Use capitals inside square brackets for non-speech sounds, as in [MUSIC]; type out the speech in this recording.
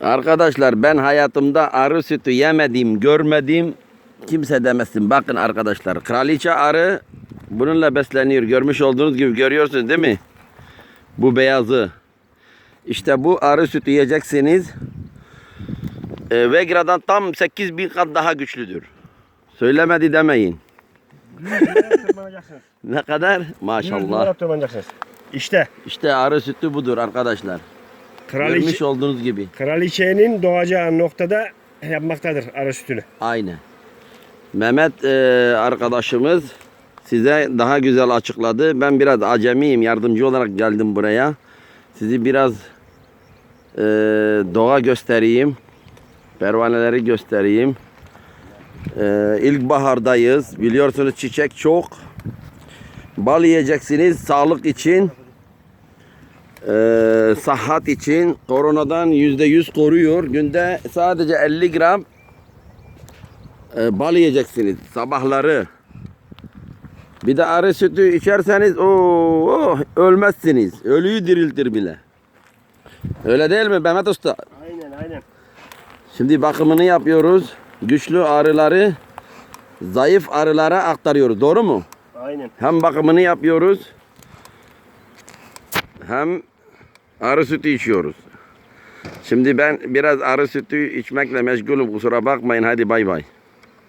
Arkadaşlar ben hayatımda arı sütü yemedim, görmedim. Kimse demesin. Bakın arkadaşlar. Kraliçe arı bununla besleniyor. Görmüş olduğunuz gibi görüyorsunuz değil mi? Bu beyazı. İşte bu arı sütü yiyeceksiniz. E, Vegra'dan tam 8000 kat daha güçlüdür. Söylemedi demeyin. [LAUGHS] Ne kadar? 100 Maşallah. İşte İşte arı sütü budur arkadaşlar. Kraliçe, Görmüş olduğunuz gibi. kraliçenin doğacağı noktada yapmaktadır arı sütünü. Aynen. Mehmet e, arkadaşımız size daha güzel açıkladı. Ben biraz acemiyim. Yardımcı olarak geldim buraya. Sizi biraz e, doğa göstereyim. Pervaneleri göstereyim. E, ilkbahardayız. Biliyorsunuz çiçek çok. Bal yiyeceksiniz sağlık için. E, sıhhat için koronadan %100 koruyor. Günde sadece 50 gram e, bal yiyeceksiniz sabahları. Bir de arı sütü içerseniz o ölmezsiniz. Ölüyü diriltir bile. Öyle değil mi Mehmet Usta? Aynen aynen. Şimdi bakımını yapıyoruz. Güçlü arıları zayıf arılara aktarıyoruz. Doğru mu? Aynen. Hem bakımını yapıyoruz. Hem arı sütü içiyoruz. Şimdi ben biraz arı sütü içmekle meşgulüm. Kusura bakmayın. Hadi bay bay.